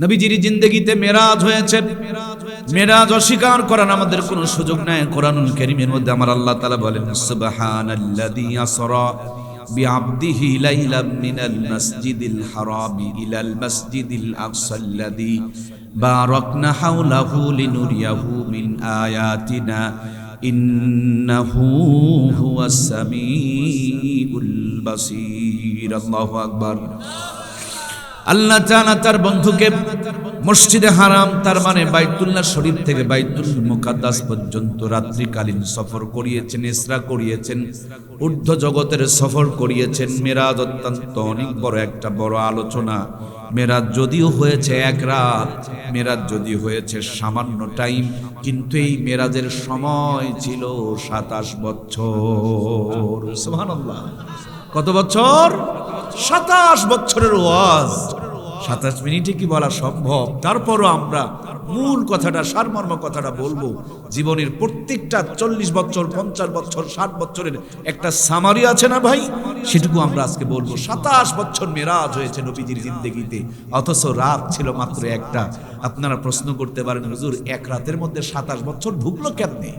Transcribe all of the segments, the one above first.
নবীজির জিন্দগিতে মেরাজ হয়েছে মেরাজ অস্বীকার করার আমাদের কোনো সুযোগ নাই কোরআনুল কারীমের মধ্যে আমার আল্লাহ তাআলা বলেন সুবহানাল্লাযী আসরা بعبده ليلا من المسجد الحرام إلى المسجد الأقصى الذي باركنا حوله لنريه من آياتنا إنه هو السميع البصير الله أكبر আল্লাহ তাআলা তার বন্ধুকে মসজিদে হারাম, তার মানে বাইতুল্লাহ শরীফ থেকে বাইতুল মুকাদ্দাস পর্যন্ত রাত্রিকালীন সফর করিয়েছেন, ইসরা করিয়েছেন, ঊর্ধ্ব জগতের সফর করিয়েছেন। মেরাজ অত্যন্ত অনেক বড় একটা বড় আলোচনা। মেরাজ যদিও হয়েছে এক রাত, মেরাজ যদিও হয়েছে সামান্য টাইম, কিন্তু এই মেরাজের সময় ছিল সাতাশ বছর। কত বছর? সাতাশ বছরের ওয়াজ। সাতাশ মিনিটে কি বলা সম্ভব? তারপরও আমরা মূল কথাটা, সারমর্ম কথাটা বলব। জীবনের প্রত্যেকটা চল্লিশ বছর, পঞ্চাশ বছর, ষাট বছরের একটা সামারি আছে না ভাই? সেটুকু আমরা আজকে বলব। সাতাশ বছর মেরাজ হয়েছে নবীজির জিন্দগিতে। অথচ রাত ছিল মাত্র একটা। আপনারা প্রশ্ন করতে পারেন, হুজুর, এক রাতের মধ্যে সাতাশ বছর ঢুকলো কেমনে?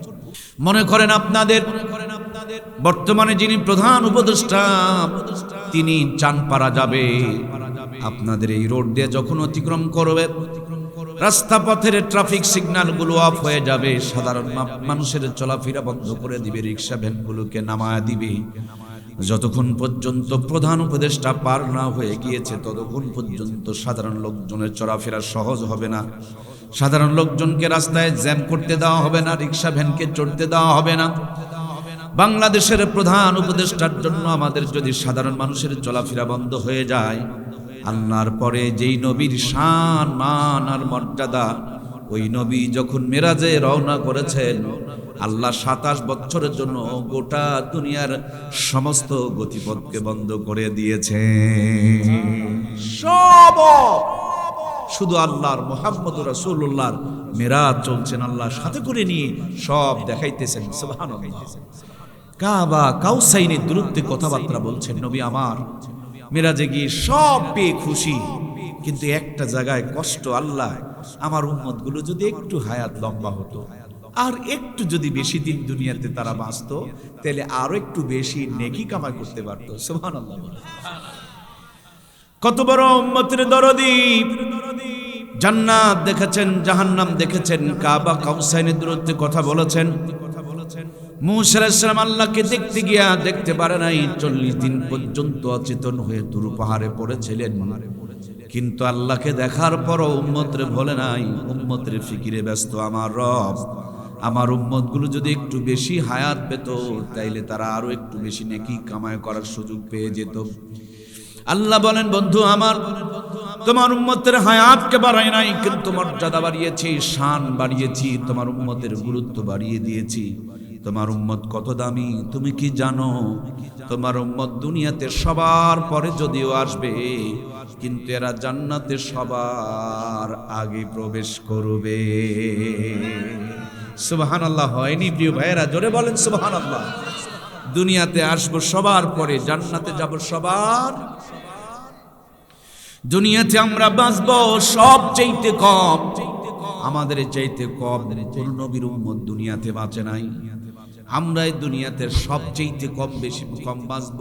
মনে করেন আপনাদের? বর্তমানে যিনি প্রধান উপদেষ্টা, তিনি চানপাড়া যাবে। আপনাদের এই রোড দিয়ে যখন অতিক্রম করবে, রাস্তা পথের ট্রাফিক সিগন্যালগুলো অফ হয়ে যাবে, সাধারণ মানুষের চলাফেরা বন্ধ করে দিবে, রিক্সা ভ্যানগুলোকে নামায় দিবে। যতক্ষণ পর্যন্ত প্রধান উপদেষ্টা পার না হয়ে গিয়েছে, ততক্ষণ পর্যন্ত সাধারণ লোকজনের চলাফেরা সহজ হবে না। সাধারণ লোকজনকে রাস্তায় জ্যাম করতে দেওয়া হবে না, রিক্সা ভ্যানকে চড়তে দেওয়া হবে না। বাংলাদেশের প্রধান উপদেষ্টার জন্য আমাদের যদি সাধারণ মানুষের চলাফেরা বন্ধ হয়ে যায় আল্লাহর পরে যেই নবীর শান, মান আর মর্যাদা, ওই নবী যখন মেরাজে রওনা করেছেন, আল্লাহ সাতাশ বছরের জন্য গোটা দুনিয়ার সমস্ত গতিপথকে বন্ধ করে দিয়েছে সব শুধু আল্লাহর মোহাম্মদ রাসূলুল্লাহর মেরাজ চলছেন আল্লাহ সাথে করে নিয়ে সব দেখাইতেছেন কাবা কাউসাইনের দূরত্বে কথাবার্তা বলছেন, নবী আমার মেরাজে গিয়ে সব পেয়ে খুশি। কিন্তু একটা জায়গায় কষ্ট আল্লাহ, আমার উম্মতগুলো যদি একটু হায়াত লম্বা হতো, আর একটু যদি বেশি দিন দুনিয়াতে তারা বাঁচতো, তাহলে আরও একটু বেশি নেকি কামাই করতে পারতো। সুবহানাল্লাহ কত বড় উম্মতের দরদি। জান্নাত দেখেছেন, জাহান্নাম দেখেছেন, কাবা কাউসাইনের দূরত্বে কথা বলেছেন। মুসালাম আল্লাহকে দেখতে গিয়া দেখতে পারে নাই, চল্লিশ দিন পর্যন্ত অচেতন হয়ে তুরু পাহাড়ে পড়েছিলেন। কিন্তু আল্লাহকে দেখার পরও উম্মতরে বলে নাই, উম্মতের ফিকিরে ব্যস্ত আমার রব। আমার উম্মতগুলো যদি একটু বেশি হায়াত পেত, তাইলে তারা আরও একটু বেশি নেকি কামাই করার সুযোগ পেয়ে যেত। আল্লাহ বলেন, বন্ধু আমার, তোমার উম্মতের হায়াতকে বাড়াই নাই, কিন্তু মর্যাদা বাড়িয়েছি, শান বাড়িয়েছি, তোমার উম্মতের গুরুত্ব বাড়িয়ে দিয়েছি। তোমার উম্মত কত দামি? তুমি কি জানো? তোমার উম্মত দুনিয়াতে সবার পরে যদিও আসবে, কিন্তু এরা জান্নাতে সবার আগে প্রবেশ করবে। সুবহান আল্লাহ হয়নি প্রিয় ভাইয়েরা? জোরে বলেন সুবহান আল্লাহ দুনিয়াতে আসব সবার পরে, জান্নাতে যাব সবার। দুনিয়াতে আমরা বাঁচব সব চাইতে কম। আমাদের চাইতে কম নবীর উম্মত দুনিয়াতে বাঁচে নাই। আমরা দুনিয়াতে সব চাইতে কম বেশি, কম বাঁচব।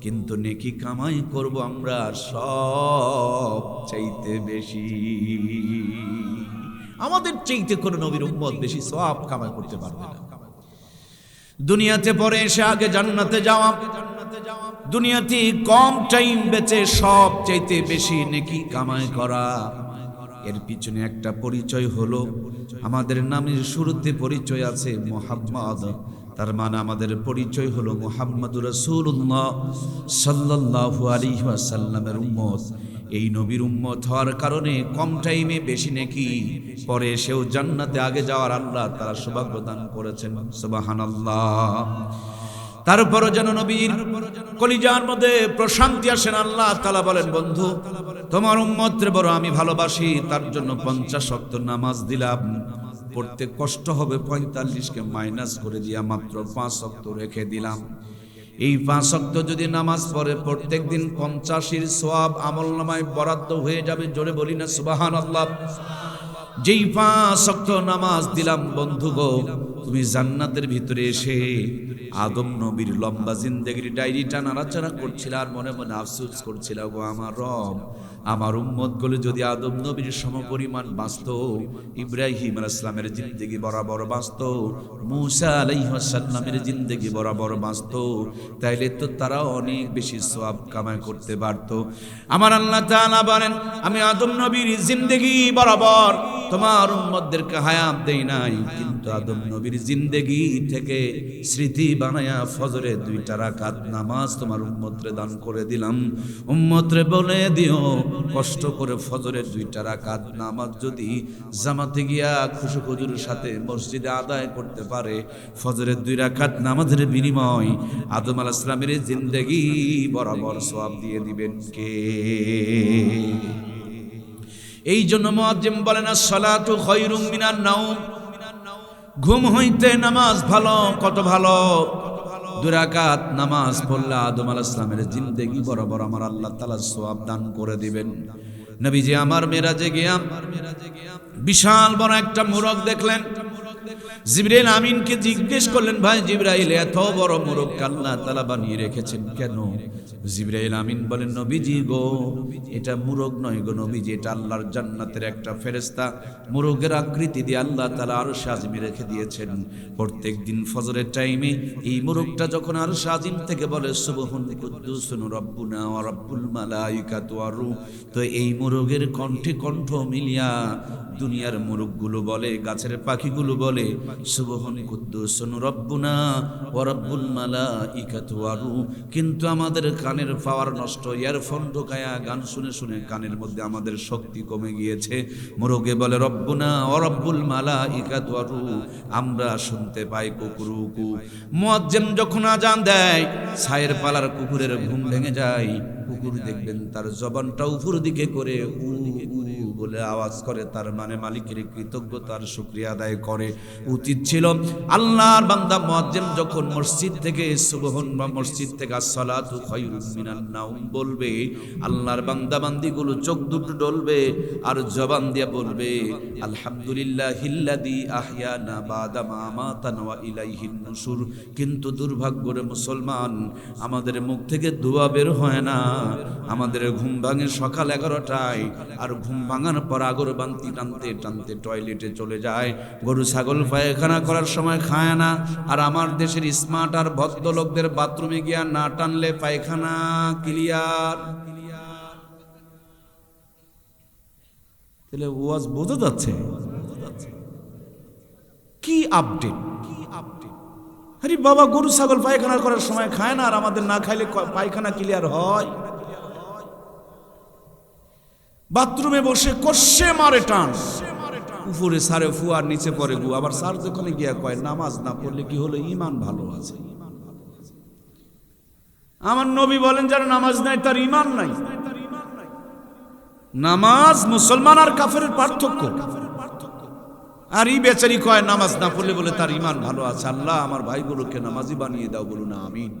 কিন্তু নেকি কামাই করব আমরা সব চাইতে বেশি। আমাদের চাইতে কোনো নবীর উম্মত বেশি সব কামাই করতে পারবে না। দুনিয়াতে পরে এসে আগে জান্নাতে যাওয়া। দুনিয়াতে কম টাইম বেঁচে সব চাইতে বেশি নেকি কামাই করা। এর পিছনে একটা পরিচয় হলো। আমাদের নামের শুরুতে পরিচয় আছে মোহাম্মদ। তার মানে আমাদের পরিচয় হলো মোহাম্মদ রসুল্লাহ সাল্লাল্লাহু আলাইহি ওয়াসাল্লামের উম্মত। এই নবীর উম্মত হওয়ার কারণে কম টাইমে বেশি নাকি। পরে সেও জান্নাতে আগে যাওয়ার আল্লাহ তারা সৌভাগ্য দান করেছেন। তারপরও যেন নবীর কলিজার মধ্যে প্রশান্তি আসেন আল্লাহ তালা বলেন, বন্ধু, তোমার উম্মত্রে বড় আমি ভালোবাসি, তার জন্য পঞ্চাশ শক্ত নামাজ দিলাম। পড়তে কষ্ট হবে, পঁয়তাল্লিশকে মাইনাস করে দিয়া মাত্র পাঁচ শক্ত রেখে দিলাম। এই পাঁচ শক্ত যদি নামাজ পড়ে প্রত্যেক দিন পঞ্চাশির সোয়াব আমল নামায় বরাদ্দ হয়ে যাবে, জোরে বলি না সুবাহান আল্লাহ যেই পাঁচ শক্ত নামাজ দিলাম, বন্ধু গো তুমি জান্নাতের ভিতরে এসে আদম নবীর লম্বা জিন্দেগির ডায়েরিটা নাড়াচাড়া করছিল আর মনে মনে আফসুস করছিল গো আমার রব। আমার উম্মতগুলো যদি আদম নবীর সমপরিমাণ বাঁচত, ইব্রাহিম ইসলামের জিন্দেগি বরাবর বাঁচত, মুসা আলাইহাসাল্লামের জিন্দেগি বরাবর বাঁচত, তাইলে তো তারা অনেক বেশি সওয়াব কামাই করতে পারত। আমার আল্লাহ তাআলা বলেন, আমি আদম নবীর জিন্দেগি বরাবর তোমার উম্মতদেরকে হায়াত দেই নাই, কিন্তু আদম নবীর জিন্দেগি থেকে স্মৃতি বানায়া ফজরে দুইটা রাকাত নামাজ তোমার উম্মতরে দান করে দিলাম। উম্মতরে বলে দিও কষ্ট করে ফজরের দুইটা রাকাত নামাজ যদি জামাতে গিয়া খুশু খুজুরের সাথে মসজিদে আদায় করতে পারে, ফজরের দুই রাকাত নামাজের বিনিময় আদম আলাহ ইসলামের জিন্দেগি বরাবর সওয়াব দিয়ে দিবেন কে? এই জন্য মুয়াজ্জিম বলেন সালাতু খৈরুম মিনান নাউম ঘুম হইতে নামাজ ভালো, কত ভালো? দুরাকাত নামাজ পড়লে আদম আলাহ ইসলামের জিন্দেগি বরাবর আমার আল্লাহ তালা সোয়াব দান করে দিবেন। নবীজি আমার মেরাজে গিয়াম, বিশাল বড় একটা মুরগ দেখলেন। জিব্রাইল আমিনকে জিজ্ঞেস করলেন, ভাই জিব্রাইল, এত বড় মোরগ আল্লাহ তালা বানিয়ে রেখেছেন কেন? জিব্রাইল আমিন বলেন, নবীজি গো, এটা মুরগ নয় গো নবীজি, এটা আল্লাহর জান্নাতের একটা ফেরেস্তা মুরগের আকৃতি দিয়ে আল্লাহ তালা আরও সাজিমে রেখে দিয়েছেন। প্রত্যেক দিন ফজরের টাইমে এই মুরগটা যখন আরও সাজিম থেকে বলে, সুবহুন কুদ্দুসুন রব্বুনা ওয়া রব্বুল মালাইকাতু ওয়ার রূহ, তো এই মুরগের কণ্ঠে কণ্ঠ মিলিয়া দুনিয়ার মুরগগুলো বলে, গাছের পাখিগুলো বলে কিন্তু আমাদের কানের পাওয়ার নষ্ট, ইয়ারফোন ঢোকায়া গান শুনে শুনে কানের মধ্যে আমাদের শক্তি কমে গিয়েছে। মোরগে বলে, রব্বুনা ও রব্বুল মালা ইকাতু আমরা শুনতে পাই কুকুরুকু। মুয়াজ্জিম যখন আজান দেয়, ছায়ের পালার কুকুরের ঘুম ভেঙে যায়। কুকুর দেখবেন তার জবানটা উপর দিকে করে উ বলে আওয়াজ করে, তার মানে মালিকের কৃতজ্ঞতার শুক্রিয়া আদায় করে। উচিত ছিল আল্লাহর বান্দা মুয়াজ্জিম যখন মসজিদ থেকে, সুবহান বা মসজিদ থেকে, আসসালাতু খায়রুম মিনান নাউম বলবে, আল্লাহর বান্দা বান্দিগুলো চোখ দুটো ডলবে আর জবান দিয়ে বলবে আলহামদুলিল্লাহ হিল্লাদি বাদা মা আমাতানা ওয়া ইলাইহিন নুশুর কিন্তু দুর্ভাগ্যরে মুসলমান, আমাদের মুখ থেকে দোয়া বের হয় না। আমাদের ঘুম ভাঙে সকাল এগারোটায়, আর ঘুম ভাঙার পর আগরবান্তি টানতে টানতে টয়লেটে চলে যায়। গরু ছাগল পায়খানা করার সময় খায় না। আর আমার দেশের স্মার্ট আর ভদ্রলোকদের বাথরুমে গিয়া না টানলে পায়খানা ক্লিয়ার তাহলে ওয়াজ বোঝা যাচ্ছে? কি আপডেট কি আপডেট আরে বাবা, গরু ছাগল পায়খানা করার সময় খায় না আর আমাদের না খাইলে পায়খানা ক্লিয়ার হয়? বাথরুমে বসে কষে মারে টান। উপরে সারে ফুয়ার নিচে পড়ে গু। আবার সার দোকানে গিয়া কয়, নামাজ না পড়লে কি হলো? ইমান ভালো আছে। আমার নবী বলেন, যারা নামাজ নাই, তার ইমান নাই। নামাজ মুসলমান আর কাফের পার্থক্য। আর এই বেচারি কয়, নামাজ না পড়লে বলে তার ইমান ভালো আছে। আল্লাহ, আমার ভাইগুলোকে নামাজি বানিয়ে দাও বলুন, আমিন।